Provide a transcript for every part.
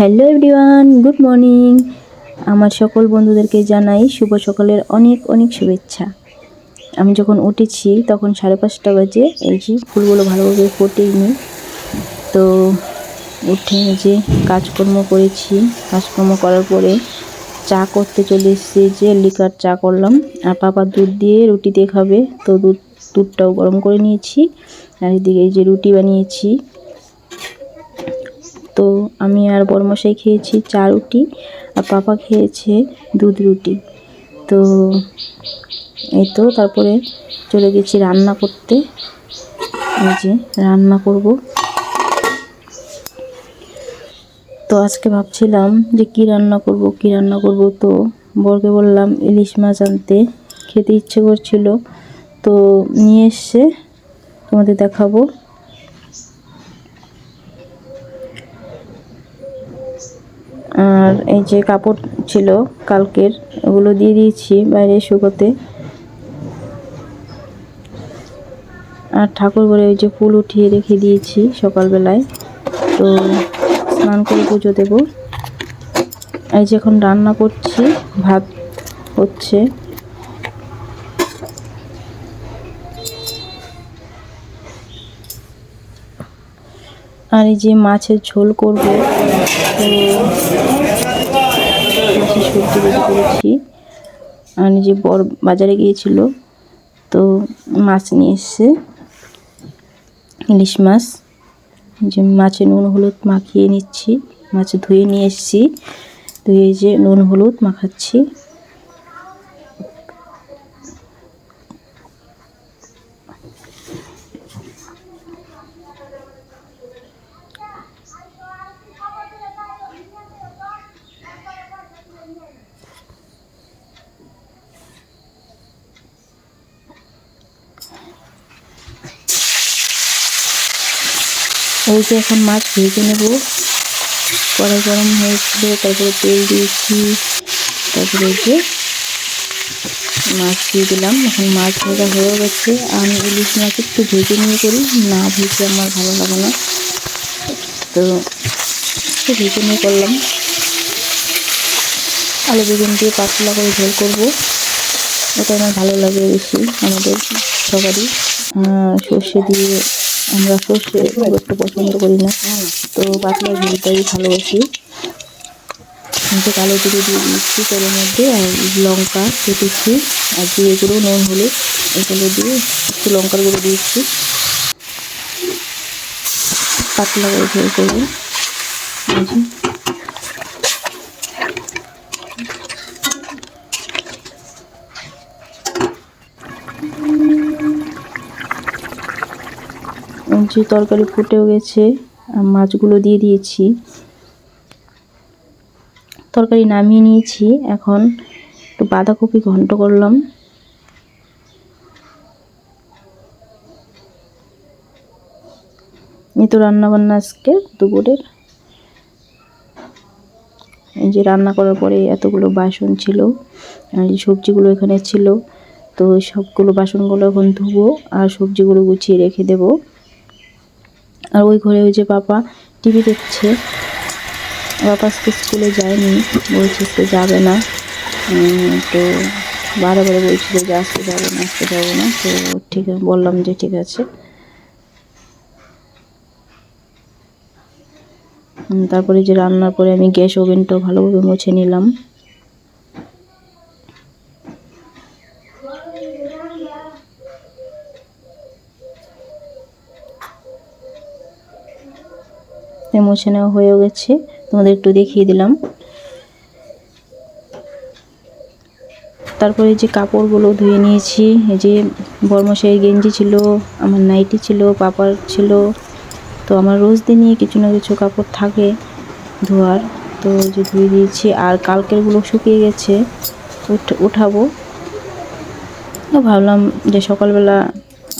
Hello everyone, good morning. আমার সকল বন্ধুদেরকে জানাই শুভ সকালের অনেক অনেক শুভেচ্ছা। আমি যখন উঠেছি, তখন সাড়ে পাঁচটা বাজে। এই যে ফুলগুলো ভালোভাবে ফোটেইনি। তো উঠে যে কাজকর্ম করেছি। কাজকর্ম করার পরে চা করতে চলে এসেছি। যে লিকার চা করলাম। আর পাপা দুধ দিয়ে রুটি দিয়ে খাবে। তো দুধ, দুধটাও গরম করে নিয়েছি। আর এদিকে এই যে রুটি বানিয়েছি। তো আমি আর বরমশাই খেয়েছি চা রুটি আর পাপা খেয়েছে দুধ রুটি। তো এই তো তারপরে চলে গেছি রান্না করতে। এই যে রান্না করব। তো আজকে ভাবছিলাম যে কি রান্না করব, কি রান্না করব তো বরকে বললাম ইলিশ মাছ আনতে। খেতে ইচ্ছে করছিল। তো নিয়ে এসছে তোমাদের দেখাবো। আর এই যে কাপড় ছিল কালকের, ওগুলো দিয়ে দিয়েছি বাইরে শুকোতে। আর ঠাকুর ঘরে ওই যে ফুল উঠিয়ে রেখে দিয়েছি সকালবেলায়। তো স্নান করে পুজো দেবো। এই যে এখন রান্না করছি, ভাত হচ্ছে। আর এই যে মাছের ঝোল করব। সবজি বেশি করেছি আর যে বর বাজারে গিয়েছিল, তো মাছ নিয়ে এসছে, ইলিশ মাছ। যে মাছে নুন, হলুদ মাখিয়ে নিচ্ছি, মাছ ধুয়ে নিয়ে এসছি। ধুয়ে যে নুন, হলুদ মাখাচ্ছি। এই যে এখন মাছ ভেজে নেব। কড়াই গরম হয়েছিল, তারপরে তেল দিয়েছি, তারপরে যে মাছ দিয়ে দিলাম। এখন মাছ ভাজা হয়ে গেছে। আমি ইলিশ মাছ একটু ভেজে নিয়ে করি, না ভেজে আমার ভালো লাগে না। তো একটু ভেজে নিয়ে করলাম। আলু বেগুন দিয়ে পাতলা করে ঝোল করব। ওটা আমার ভালো লাগে বেশি আমাদের সবারই। সর্ষে দিয়ে আমরা সর্ষে খুব একটা পছন্দ করি না। তো পাতলা ঝোলটাই ভালোবাসি। কালো জিরে দিয়ে দিচ্ছি তেলের মধ্যে আর লঙ্কা কেটেছি আর জিরে গুঁড়ো নুন হলে এগুলো দিয়ে একটু লঙ্কার গুঁড়ো দিয়েছি। পাতলা করে করব। যে তরকারি ফুটেও গেছে, আর মাছগুলো দিয়ে দিয়েছি। তরকারি নামিয়ে নিয়েছি, এখন একটু বাঁধাকপি ঘন্ট করলাম। এই তো রান্নাবান্না আজকে দুপুরের। এই যে রান্না করার পরে এতগুলো বাসন ছিল, আর সবজিগুলো এখানে ছিল, তো সবগুলো বাসনগুলো এখন ধুবো, আর সবজিগুলো গুছিয়ে রেখে দেবো। আর ওই ঘরে ওই যে বাবা টিভি দেখছে। পাপা আজকে স্কুলে যায়নি, বলছে আজকে যাবে না। তো বারে বারে বলছিল যে আজকে যাব না, আজকে যাব না। তো ঠিক, বললাম যে ঠিক আছে। তারপরে যে রান্নার পরে আমি গ্যাস ওভেনটাও ভালোভাবে মুছে নিলাম। মুছে নেওয়া হয়েও গেছে। তোমাদের একটু দেখিয়ে দিলাম। তারপরে যে কাপড়গুলো ধুয়ে নিয়েছি, এই যে বর্মশাইয়ের গেঞ্জি ছিল, আমার নাইটি ছিল, পাপার ছিল, তো আমার রোজ দিনই কিছু না কিছু কাপড় থাকে ধোয়ার। তো যে ধুয়ে দিয়েছি, আর কালকেরগুলো শুকিয়ে গেছে উঠাবো। তো ভাবলাম যে সকালবেলা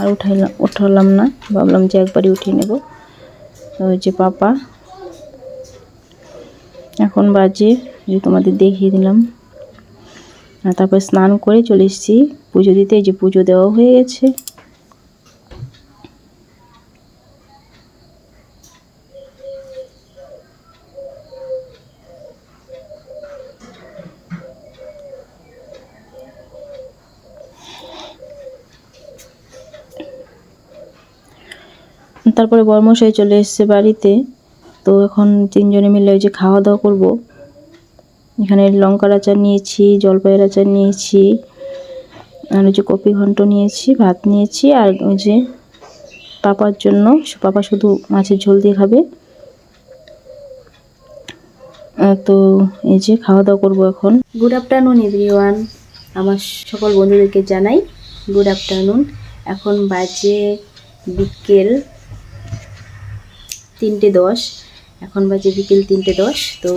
আর উঠাইলাম উঠালাম না, ভাবলাম যে একবারই উঠিয়ে নেব। ওই যে পাপা। এখন বাজে যে তোমাদের দেখিয়ে দিলাম। তারপর স্নান করে চলে এসেছি। পুজো দিতে, এই যে পুজো দেওয়া হয়ে গেছে। তারপরে বর্মশাই চলে এসছে বাড়িতে। তো এখন তিনজনে মিলে ওই যে খাওয়া দাওয়া করব। এখানে লঙ্কার আচার নিয়েছি, জলপাইয়ের আচার নিয়েছি, আর ওই যে কপি ঘন্ট নিয়েছি, ভাত নিয়েছি, আর ওই যে পাপার জন্য, পাপা শুধু মাছের ঝোল দিয়ে খাবে। তো এই যে খাওয়া দাওয়া করব এখন। গুড আফটারনুন এভরিওয়ান আমার সকল বন্ধুদেরকে জানাই গুড আফটারনুন এখন বাজে বিকেল তিনটে দশ। এখন বাজে বিকেল তিনটে দশ, তো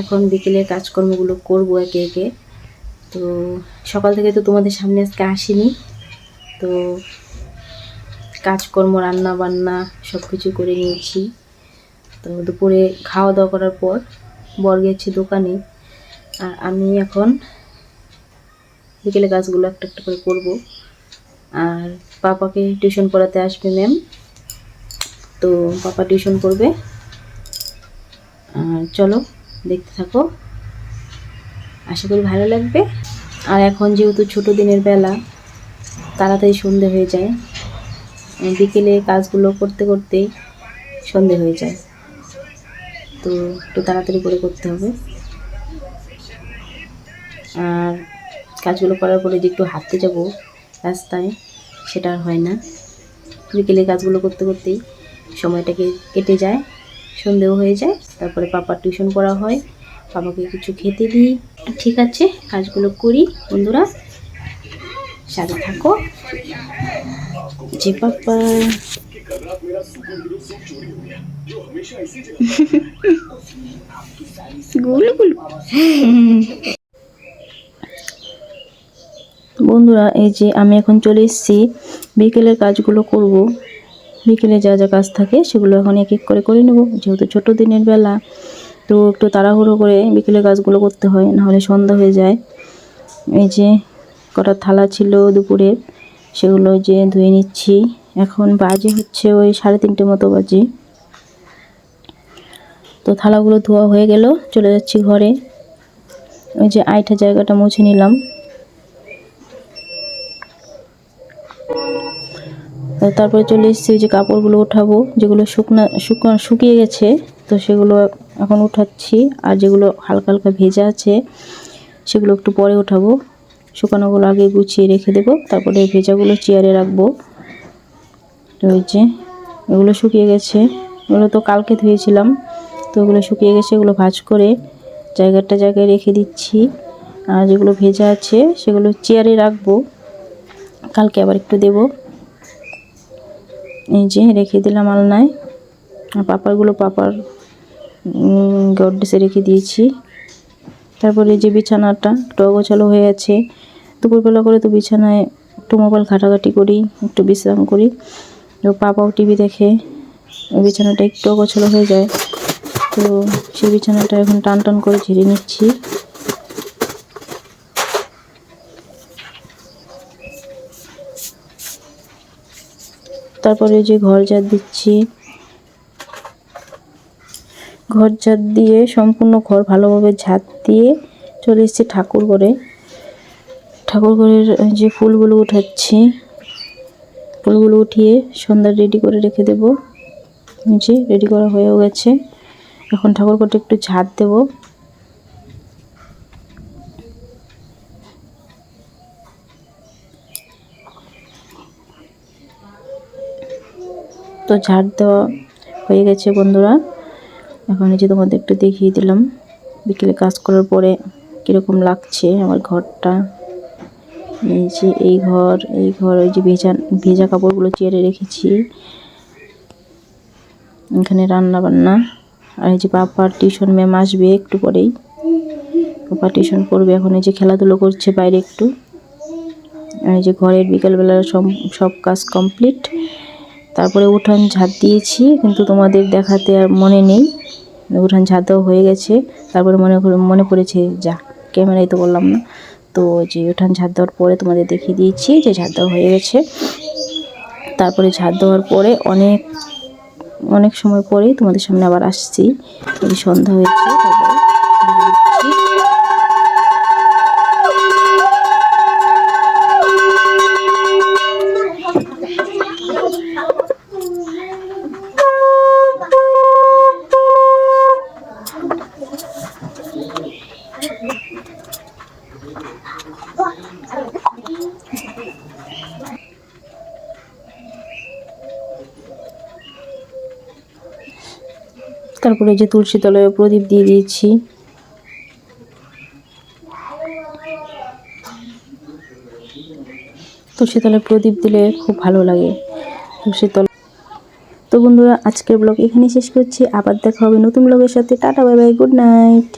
এখন বিকেলের কাজকর্মগুলো করব একে একে। তো সকাল থেকে তো তোমাদের সামনে আজকে আসিনি। তো কাজকর্ম, রান্না বান্না সব কিছু করে নিয়েছি। তো দুপুরে খাওয়া দাওয়া করার পর বর গেছি দোকানে। আর আমি এখন বিকেলে কাজগুলো একটা একটা করে করব। আর পাপাকে টিউশন পড়াতে আসবে ম্যাম। তো পাপা টিউশন করবে। আর চলো, দেখতে থাকো। আশা করি ভালো লাগবে। আর এখন যেহেতু ছোট দিনের বেলা, তাড়াতাড়ি সন্ধে হয়ে যায়। বিকেলে কাজগুলো করতে করতেই সন্ধে হয়ে যায়। তো একটু তাড়াতাড়ি করে করতে হবে। আর কাজগুলো করার পরে যে একটু হাঁটতে যাব রাস্তায়, সেটা আর হয় না। বিকেলে কাজগুলো করতে করতেই সময়টাকে কেটে যায় সন্ধেও হয়ে যায় তারপরে পাপার টিউশন করা হয়। পাপাকে কিছু খেতে দিই। ঠিক আছে কাজগুলো করি বন্ধুরা। সাথে থাকো। যে পাপা। গুলু গুলু। বন্ধুরা এই যে আমি এখন চলে এসেছি। বিকেলের কাজগুলো করব। বিকেলে যা যা কাজ থাকে সেগুলো এখন এক এক করে করে নেব। যেহেতু ছোট দিনের বেলা, তো একটু তাড়াহুড়ো করে বিকেলে কাজগুলো করতে হয়, নাহলে সন্ধ্যা হয়ে যায়। এই যে কটা থালা ছিল দুপুরে, সেগুলো যে ধুয়ে নিচ্ছি। এখন বাজে হচ্ছে ওই সাড়ে তিনটে মতো বাজে। তো থালাগুলো ধোয়া হয়ে গেল, চলে যাচ্ছি ঘরে। ওই যে আইটা জায়গাটা মুছে নিলাম। তারপরে চলে এসেছি যে কাপড়গুলো উঠাবো, যেগুলো শুকনা, শুকনো, শুকিয়ে গেছে, তো সেগুলো এখন উঠাচ্ছি। আর যেগুলো হালকা হালকা ভেজা আছে, সেগুলো একটু পরে উঠাবো। শুকানোগুলো আগে গুছিয়ে রেখে দেবো, তারপরে ভেজাগুলো চেয়ারে রাখব। যে, এগুলো শুকিয়ে গেছে। এগুলো তো কালকে ধুয়েছিলাম, তো ওগুলো শুকিয়ে গেছে, এগুলো ভাজ করে জায়গাটা জায়গায় রেখে দিচ্ছি। আর যেগুলো ভেজা আছে, সেগুলো চেয়ারে রাখব। কালকে আবার একটু দেবো। এই যে রেখে দিলাম আলনায়। আর পাপারগুলো পাপার গড্ডেসে রেখে দিয়েছি। তারপরে যে বিছানাটা, একটু অগোছালো হয়ে আছে। দুপুরবেলা করে তো বিছানায় একটু মোবাইল ঘাটাঘাটি করি, একটু বিশ্রাম করি। তো পাপাও টিভি দেখে বিছানাটা একটু অগোছালো হয়ে যায়। তো সেই বিছানাটা এখন টান টান করে ঝেড়ে নিচ্ছি। তারপরে যে ঘর ঝাড় দিচ্ছি। ঘর ঝাড় দিয়ে সম্পূর্ণ ঘর ভালোভাবে ঝাঁট দিয়ে চলে এসেছি ঠাকুর ঘরে। ঠাকুর ঘরের যে ফুলগুলো উঠাচ্ছি। ফুলগুলো উঠিয়ে সন্ধ্যা রেডি করে রেখে দেব। যে রেডি করা হয়েও গেছে। এখন ঠাকুর ঘরটা একটু ঝাড় দেবো। তো ঝাড় দেওয়া হয়ে গেছে বন্ধুরা। এখন এই যে তোমাদের একটু দেখিয়ে দিলাম, বিকেলে কাজ করার পরে কীরকম লাগছে আমার ঘরটা। এই যে এই ঘর এই ঘর, ওই যে ভেজা ভেজা কাপড়গুলো চেয়ারে রেখেছি। এখানে রান্না বান্না আর এই যে পাপার টিউশন ম্যাম আসবে একটু পরেই। পাপা টিউশন পড়বে এখন এই যে খেলাধুলো করছে বাইরে একটু। আর এই যে ঘরের বিকালবেলার সব সব কাজ কমপ্লিট। তারপরে উঠান ঝাঁট দিয়েছি, কিন্তু তোমাদের দেখাতে আর মনে নেই। উঠান ঝাঁট দেওয়া হয়ে গেছে, তারপরে মনে মনে পড়েছে, যা, ক্যামেরায় তো বললাম না। তো যে উঠান ঝাঁট দেওয়ার পরে তোমাদের দেখিয়ে দিয়েছি যে ঝাঁট দেওয়া হয়ে গেছে। তারপরে ঝাঁট দেওয়ার পরে অনেক অনেক সময় পরে তোমাদের সামনে আবার আসছি। সন্ধ্যা হয়েছে, তারপরে তারপরে যে তুলসী তলায় প্রদীপ দিয়ে দিয়েছি। তুলসী তলায় প্রদীপ দিলে খুব ভালো লাগে। তুলসী তলা তো বন্ধুরা, আজকের ব্লগ এখানেই শেষ করছি। আবার দেখা হবে নতুন ব্লগের সাথে। Tata, bye bye, good night.